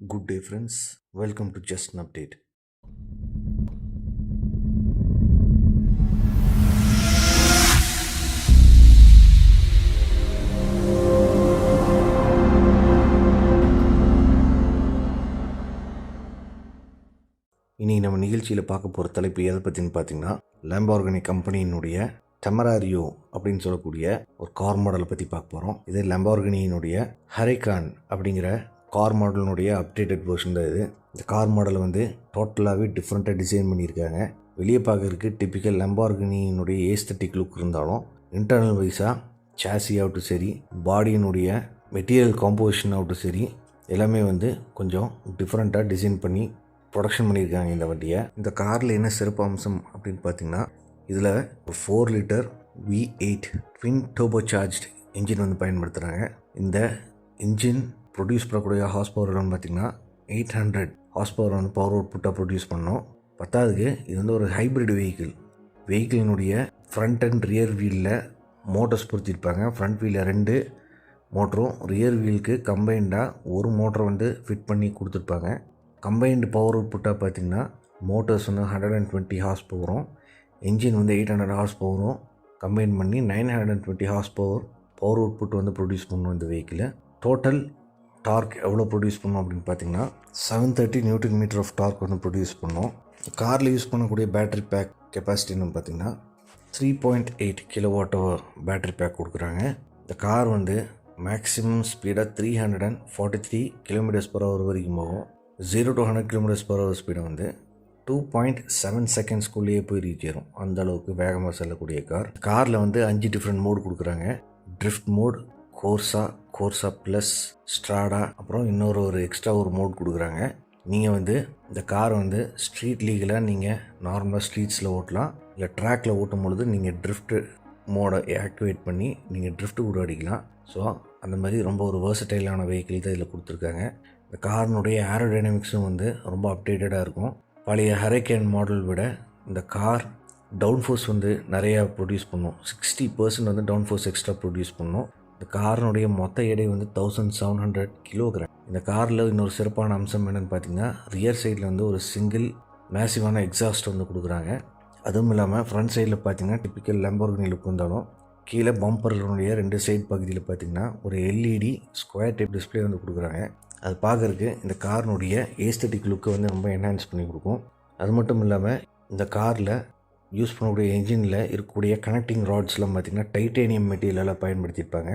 Good day friends welcome to just an update இனி நம்ம நிகழ்ச்சியில் பார்க்க போகிற தலைப்பு எதை பற்றின்னு பார்த்தீங்கன்னா லேம்பார்கனி கம்பெனியினுடைய டெமராரியோ அப்படின்னு சொல்லக்கூடிய ஒரு கார் மாடலை பற்றி பார்க்க போகிறோம் இது லேம்பார்கனியினுடைய ஹரைகான் அப்படிங்கிற கார் மாடலினுடைய அப்டேட்டட் வெர்ஷன் தான் இது. இந்த கார் மாடலை வந்து டோட்டலாகவே டிஃப்ரெண்ட்டாக டிசைன் பண்ணியிருக்காங்க. வெளியே பார்க்குறதுக்கு டிப்பிக்கல் லெம்பார்கினியினுடைய ஏஸ்தட்டிக் லுக் இருந்தாலும் இன்டர்னல் வைஸாக சாசி ஆகட்டும் சரி பாடியினுடைய மெட்டீரியல் காம்போசிஷன் ஆகட்டும் சரி எல்லாமே வந்து கொஞ்சம் டிஃப்ரெண்ட்டாக டிசைன் பண்ணி ப்ரொடக்ஷன் பண்ணியிருக்காங்க இந்த வண்டியை. இந்த காரில் என்ன சிறப்பு அம்சம் அப்படின்னு பார்த்தீங்கன்னா இதில் four litre V eight twin turbo charge engine வந்து பயன்படுத்துகிறாங்க இந்த இன்ஜின் ப்ரொடியூஸ் பண்ணக்கூடிய ஹார்ஸ் பவர் வந்து பார்த்திங்கன்னா எயிட் ஹண்ட்ரட் ஹார்ஸ் பவர் வந்து பவர் அவுட்புட்டாக ப்ரொடியூஸ் பண்ணோம். பத்தாவதுக்கு இது வந்து ஒரு ஹைப்ரிட் வெஹிக்கிள் வெஹிக்கிளினுடைய ஃப்ரண்ட் அண்ட் ரியர் வீலில் மோட்டர்ஸ் பொருத்திருப்பாங்க ஃப்ரண்ட் வீலில் ரெண்டு மோட்டரும் ரியர் வீலுக்கு கம்பைண்டாக ஒரு மோட்டரை வந்து ஃபிட் பண்ணி கொடுத்துருப்பாங்க. கம்பைன்டு பவர் அவுட்புட்டாக பார்த்தீங்கன்னா மோட்டர்ஸ் வந்து ஹண்ட்ரட் அண்ட் டுவெண்ட்டி ஹார்ஸ் பவரும் என்ஜின் வந்து எயிட் ஹண்ட்ரட் ஹார்ஸ் பவரும் கம்பைன் பண்ணி nine hundred and twenty horse power power output வந்து ப்ரொடியூஸ் பண்ணும் இந்த வெஹிக்கிளை டோட்டல் டார்க் எவ்வளோ ப்ரொடியூஸ் பண்ணும் அப்படின்னு பார்த்தீங்கன்னா seven thirty newton metre of torque வந்து ப்ரொடியூஸ் பண்ணோம். காரில் யூஸ் பண்ணக்கூடிய பேட்டரி பேக் கெப்பாசிட்டின்னு பார்த்தீங்கன்னா three point eight kilowatt battery pack கொடுக்குறாங்க. இந்த கார் வந்து மேக்ஸிமம் ஸ்பீடாக three hundred and forty three kilometres per hour வரைக்கும் போகும். Zero to hundred kilometres per hour ஸ்பீடை வந்து டூ பாயிண்ட் செவன் செகண்ட்ஸ்குள்ளேயே போய் ரீச் ஆயிரும் அந்த அளவுக்கு வேகமாக செல்லக்கூடிய கார். காரில் வந்து அஞ்சு டிஃப்ரெண்ட் மோடு கொடுக்குறாங்க. Drift mode Corsa Corsa plus Strada அப்புறம் இன்னொரு ஒரு எக்ஸ்ட்ரா ஒரு மோட் கொடுக்குறாங்க. நீங்கள் வந்து இந்த கார் வந்து ஸ்ட்ரீட் லீகலாக நீங்கள் நார்மலாக ஸ்ட்ரீட்ஸில் ஓட்டலாம். இல்லை ட்ராக்கில் ஓட்டும் பொழுது நீங்கள் ட்ரிஃப்ட்டு மோடை ஆக்டிவேட் பண்ணி நீங்கள் ட்ரிஃப்ட்டு கூட அடிக்கலாம். ஸோ அந்த மாதிரி ரொம்ப ஒரு வேர்சடைலான வெஹிக்கிள் தான் இதில் கொடுத்துருக்காங்க. இந்த காரினுடைய ஏரோடைனமிக்ஸும் வந்து ரொம்ப அப்டேட்டடாக இருக்கும். பழைய ஹரேக்கேன் மாடல் விட இந்த கார் டவுன் ஃபோர்ஸ் வந்து நிறையா ப்ரொடியூஸ் பண்ணும். சிக்ஸ்டி பர்சன்ட் வந்து டவுன் ஃபோர்ஸ் எக்ஸ்ட்ரா ப்ரொடியூஸ் பண்ணும். இந்த காரினுடைய மொத்த எடை வந்து தௌசண்ட் செவன் ஹண்ட்ரட் கிலோகிராம் இந்த காரில் இன்னொரு சிறப்பான அம்சம் என்னென்னு பார்த்தீங்கன்னா ரியர் சைடில் வந்து ஒரு சிங்கிள் மேசிவான எக்ஸாஸ்ட் வந்து கொடுக்குறாங்க. அதுவும் இல்லாமல் ஃப்ரண்ட் சைடில் பார்த்தீங்கன்னா டிப்பிக்கல் லம்போர்கினி லுக் வந்தாலும் கீழே பம்பர்களுடைய ரெண்டு சைடு பகுதியில் பார்த்தீங்கன்னா ஒரு எல்இடி ஸ்கொயர் டைப் டிஸ்பிளே வந்து கொடுக்குறாங்க. அது பார்க்குறதுக்கு இந்த காரினுடைய ஏஸ்தட்டிக் லுக்கை வந்து ரொம்ப என்ஹான்ஸ் பண்ணி கொடுக்கும். அது மட்டும் இல்லாமல் இந்த காரில் யூஸ் பண்ணக்கூடிய என்ஜினில் இருக்கக்கூடிய கனெக்டிங் ராட்ஸ்லாம் பார்த்திங்கன்னா டைட்டேனியம் மெட்டீரியலால் பயன்படுத்தியிருப்பாங்க.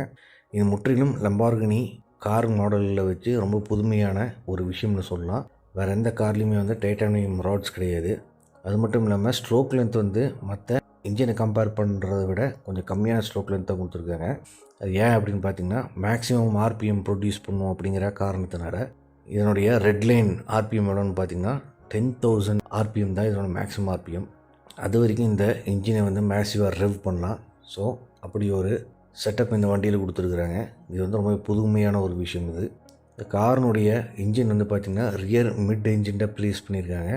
இது முற்றிலும் லம்பார்கனி கார் மாடலில் வச்சு ரொம்ப புதுமையான ஒரு விஷயம்னு சொல்லலாம். வேறு எந்த கார்லேயுமே வந்து டைட்டானியம் ராட்ஸ் கிடையாது. அது மட்டும் இல்லாமல் ஸ்ட்ரோக் லென்த் வந்து மற்ற இன்ஜினை கம்பேர் பண்ணுறத விட கொஞ்சம் கம்மியான ஸ்ட்ரோக் லென்த்தாக கொடுத்துருக்காங்க. அது ஏன் அப்படின்னு பார்த்தீங்கன்னா மேக்ஸிமம் ஆர்பிஎம் ப்ரொடியூஸ் பண்ணும் அப்படிங்கிற காரணத்தினால இதனுடைய ரெட் லைன் ஆர்பிஎம் எவ்வளோன்னு பார்த்தீங்கன்னா டென் தௌசண்ட் ஆர்பிஎம் தான் இதனோட மேக்ஸிமம் ஆர்பிஎம். அது வரைக்கும் இந்த இன்ஜினை வந்து மேக்ஸிவாக ரெவ் பண்ணலாம் ஸோ அப்படி ஒரு செட்டப் இந்த வண்டியில் கொடுத்துருக்குறாங்க. இது வந்து ரொம்ப புதுமையான ஒரு விஷயம் இது. இந்த காரினுடைய இன்ஜின் வந்து பார்த்திங்கன்னா ரியர் மிட் இன்ஜின்ட்ட ப்ளேஸ் பண்ணியிருக்காங்க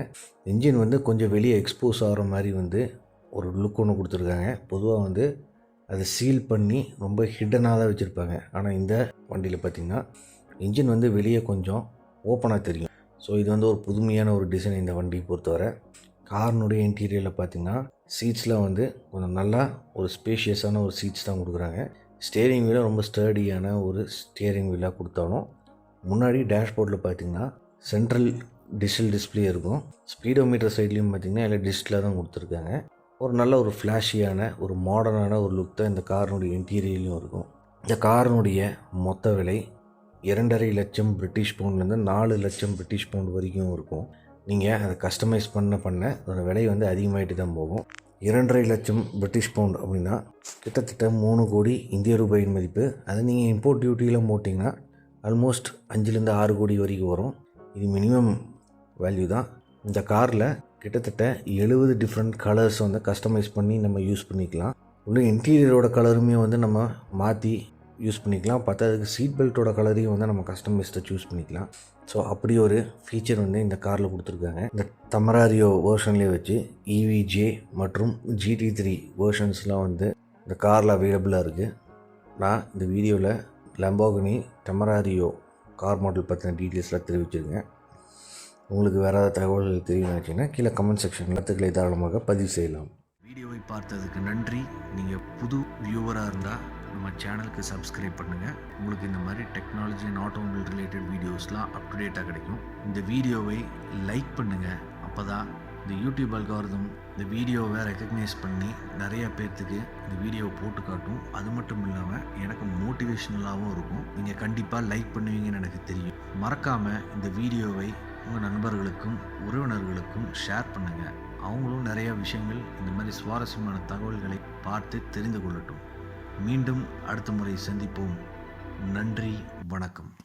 இன்ஜின் வந்து கொஞ்சம் வெளியே எக்ஸ்போஸ் ஆகிற மாதிரி வந்து ஒரு லுக் ஒன்று கொடுத்துருக்காங்க. பொதுவாக வந்து அதை சீல் பண்ணி ரொம்ப ஹிடனாக தான் வச்சுருப்பாங்க. ஆனால் இந்த வண்டியில் பார்த்திங்கன்னா இன்ஜின் வந்து வெளியே கொஞ்சம் ஓப்பனாக தெரியும். ஸோ இது வந்து ஒரு புதுமையான ஒரு டிசைன் இந்த வண்டியை பொறுத்தவரை. காரினுடைய இன்டீரியரில் பார்த்திங்கன்னா சீட்ஸ்லாம் வந்து கொஞ்சம் நல்லா ஒரு ஸ்பேஷியஸான ஒரு சீட்ஸ் தான் கொடுக்குறாங்க. ஸ்டேரிங் வீலாக ரொம்ப ஸ்டர்டியான ஒரு ஸ்டியரிங் வீலாக கொடுத்தாலும் முன்னாடி டேஷ்போர்டில் பார்த்திங்கன்னா சென்ட்ரல் டிஜிட்டல் டிஸ்பிளே இருக்கும். ஸ்பீடோமீட்டர் சைட்லேயும் பார்த்திங்கன்னா எல்லாம் டிஜிட்டலாக தான் கொடுத்துருக்காங்க. ஒரு நல்ல ஒரு ஃப்ளாஷியான ஒரு மாடர்னான ஒரு லுக் தான் இந்த காரினுடைய இன்டீரியர்லையும் இருக்கும். இந்த காரினுடைய மொத்த விலை இரண்டரை லட்சம் பிரிட்டிஷ் பவுண்ட்லேருந்து நாலு லட்சம் பிரிட்டிஷ் பவுண்ட் வரைக்கும் இருக்கும். நீங்கள் அதை கஸ்டமைஸ் பண்ண பண்ண அதோட விலை வந்து அதிகமாகிட்டு தான் போகும். இரண்டரை லட்சம் பிரிட்டிஷ் பவுண்ட் அப்படின்னா கிட்டத்தட்ட மூணு கோடி இந்திய ரூபாயின் மதிப்பு. அதை நீங்கள் இம்போர்ட் டியூட்டியில் போட்டிங்கன்னா ஆல்மோஸ்ட் அஞ்சுலேருந்து ஆறு கோடி வரைக்கும் வரும். இது மினிமம் வேல்யூ தான். இந்த காரில் கிட்டத்தட்ட எழுபது டிஃப்ரெண்ட் கலர்ஸ் வந்து கஸ்டமைஸ் பண்ணி நம்ம யூஸ் பண்ணிக்கலாம். உள்ள இன்டீரியரோட கலருமே வந்து நம்ம மாற்றி யூஸ் பண்ணிக்கலாம். பத்தாவதுக்கு சீட் பெல்ட்டோட கலரையும் வந்து நம்ம கஸ்டமைஸ்டாக சூஸ் பண்ணிக்கலாம். ஸோ அப்படி ஒரு ஃபீச்சர் வந்து இந்த காரில் கொடுத்துருக்காங்க. இந்த தமராரியோ வேர்ஷன்லேயே வச்சு இவிஜே மற்றும் ஜிடி த்ரீ வேர்ஷன்ஸ்லாம் வந்து இந்த காரில் அவைலபிளாக இருக்குது நான் இந்த வீடியோவில் லம்போகினி டெமராரியோ கார் மாடல் பற்றின டீட்டெயில்ஸ்லாம் தெரிவிச்சிருக்கேன். உங்களுக்கு வேறு ஏதாவது தகவல்கள் தெரியும் நினச்சிங்கன்னா கீழே கமெண்ட் செக்ஷன் கருத்துக்களை தாராளமாக பதிவு செய்யலாம். வீடியோவை பார்த்ததுக்கு நன்றி. நீங்கள் புது வியூவராக இருந்தால் நம்ம சேனலுக்கு சப்ஸ்கிரைப் பண்ணுங்கள் உங்களுக்கு இந்த மாதிரி டெக்னாலஜி அண்ட் ஆட்டோமொபைல் ரிலேட்டட் வீடியோஸ்லாம் அப் டு டேட்டாக கிடைக்கும். இந்த வீடியோவை லைக் பண்ணுங்கள் அப்போ தான் இந்த யூடியூப் அல்காரதம் இந்த வீடியோவை ரெக்கக்னைஸ் பண்ணி நிறைய பேர்த்துக்கு இந்த வீடியோவை போட்டு காட்டும். அது மட்டும் இல்லாமல் எனக்கு மோட்டிவேஷ்னலாகவும் இருக்கும். நீங்கள் கண்டிப்பாக லைக் பண்ணுவீங்கன்னு எனக்கு தெரியும். மறக்காமல் இந்த வீடியோவை உங்கள் நண்பர்களுக்கும் உறவினர்களுக்கும் ஷேர் பண்ணுங்கள் அவங்களும் நிறையா விஷயங்கள் இந்த மாதிரி சுவாரஸ்யமான தகவல்களை பார்த்து தெரிந்து கொள்ளட்டும். மீண்டும் அடுத்த முறை சந்திப்போம். நன்றி வணக்கம்.